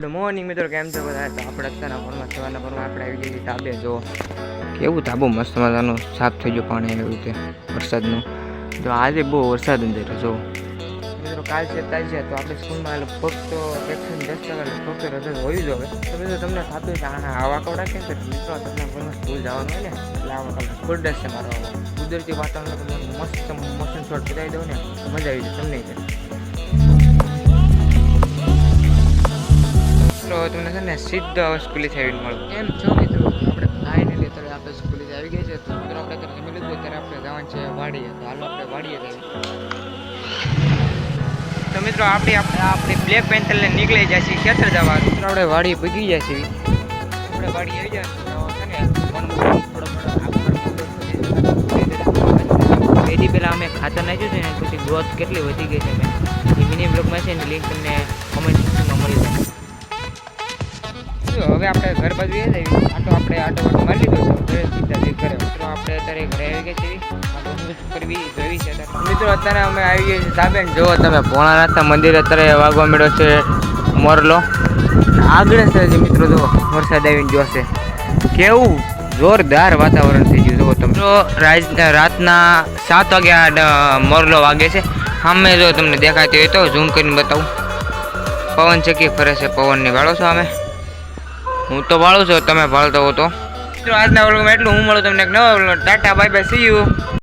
Good morning મિત્રો. કેમ છો બધા? તો આપણે અત્યારના ફોનમાં સવારના ફોનમાં આપણે આવી જઈએ ધાબે. જો, કેવું ધાબો? મસ્ત મજાનું, સાફ થઈ ગયું પાણી એવી રીતે વરસાદનું. તો આજે બહુ વરસાદ અંદર જો. મિત્રો, કાલ તાજ છે, તો આપણે સ્કૂલમાં ફક્ત એકસો દસ ટકા ફક્ત રજા હોવી જ હવે. તો મિત્રો, તમને થતું છે, આના આવા કપડા કેમ છે મિત્રો, તમને ફોનમાં સ્કૂલ જવાનું હોય ને, એટલે આવા કપડા ફૂલ ડ્રેસ છે મારો કુદરતી વાતાવરણ તમને મસ્ત મોશન શોટ કરાવી દઉં ને, મજા આવી જાય તમને. તમને છે ને સીધો હવે આવી આવીને મળું કેમ છો મિત્રો આપણે ફાઇનલી અત્યારે આપણે સ્કૂલેથી આવી ગઈ છે તો મિત્રો આપણે અત્યારે જમી લીધું ત્યારે આપણે જવાનું છે વાડીએ તો હાલો આપણે વાડીએ જઈએ તો મિત્રો આપણી આપણે આપણી બ્લેક પેન્થરને નીકળી જાય છે ખેતર જવા મિત્રો આપણે વાડી ભૂગી જાય છે આપણે વાડી આવી જાય છે ને એથી પહેલાં અમે ખાતર નાખ્યું છે ને પછી ગ્રોથ કેટલી વધી ગઈ છે મેં એ મિની બ્લોગમાં છે ને લિંક તમને કોમેન્ટ સેક્શનમાં મળી જશે જો હવે આપણે ઘર બાજુ એ જઈએ આટો આપણે આટો વાટો મારી લીધો છે. સીધા જઈ ઘરે. મિત્રો, આપણે અત્યારે ઘરે આવી ગયા છીએ. આટો કરવી જોઈ છે. મિત્રો, અત્યારે અમે આવી ગયા છીએ સાબેન જુઓ તમે ભોળાનાથના મંદિર અત્યારે વાગવા મળ્યો છે મોરલો. આગળ છે જે મિત્રો, જુઓ. વરસાદ આવીને જોશે કેવું જોરદાર વાતાવરણ થઈ ગયું, જુઓ તમે. રાજ, રાતના સાત વાગ્યા મોરલો વાગે છે. સામે જો તમને દેખાતી હોય તો ઝૂમ કરીને બતાવું. પવન ચકી ફરે છે, પવનની વાળો છો અમે. હું તો ભાળું છું, તમે ભાળતો હો તો. આજના વર્ગમાં એટલું. હું મળું તમને એક નવા tata bye bye see you